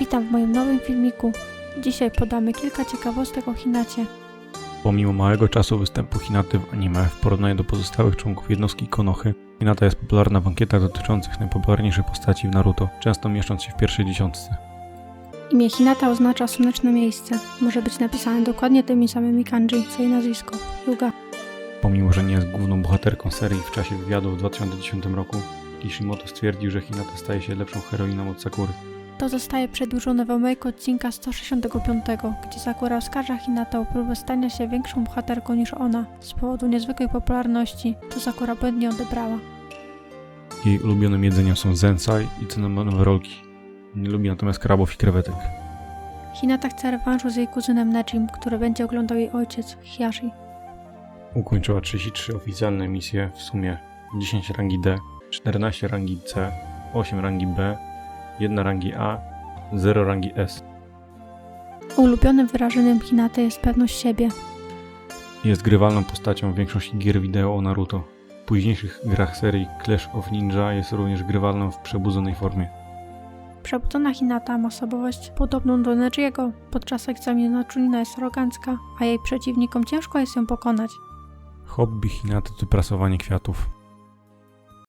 Witam w moim nowym filmiku. Dzisiaj podamy kilka ciekawostek o Hinacie. Pomimo małego czasu występu Hinaty w anime w porównaniu do pozostałych członków jednostki Konohy, Hinata jest popularna w ankietach dotyczących najpopularniejszych postaci w Naruto, często mieszcząc się w pierwszej dziesiątce. Imię Hinata oznacza słoneczne miejsce. Może być napisane dokładnie tymi samymi kanji, co jej nazwisko. Yuga. Pomimo, że nie jest główną bohaterką serii w czasie wywiadu w 2010 roku, Kishimoto stwierdził, że Hinata staje się lepszą heroiną od Sakury. To zostaje przedłużone w omyjku odcinka 165, gdzie Sakura oskarża Hinata o próbę stania się większą bohaterką niż ona z powodu niezwykłej popularności, co Sakura błędnie odebrała. Jej ulubionym jedzeniem są zensai i cynamonowe rolki. Nie lubi natomiast krabów i krewetek. Hinata chce rewanżu z jej kuzynem Nejim, który będzie oglądał jej ojciec, Hiashi. Ukończyła 33 oficjalne misje, w sumie 10 rangi D, 14 rangi C, 8 rangi B, 1 rangi A, 0 rangi S. Ulubionym wyrażeniem Hinaty jest pewność siebie. Jest grywalną postacią w większości gier wideo o Naruto. W późniejszych grach serii Clash of Ninja jest również grywalną w przebudzonej formie. Przebudzona Hinata ma osobowość podobną do Nejiego. Podczas egzaminu na Chunina jest arogancka, a jej przeciwnikom ciężko jest ją pokonać. Hobby Hinaty to prasowanie kwiatów.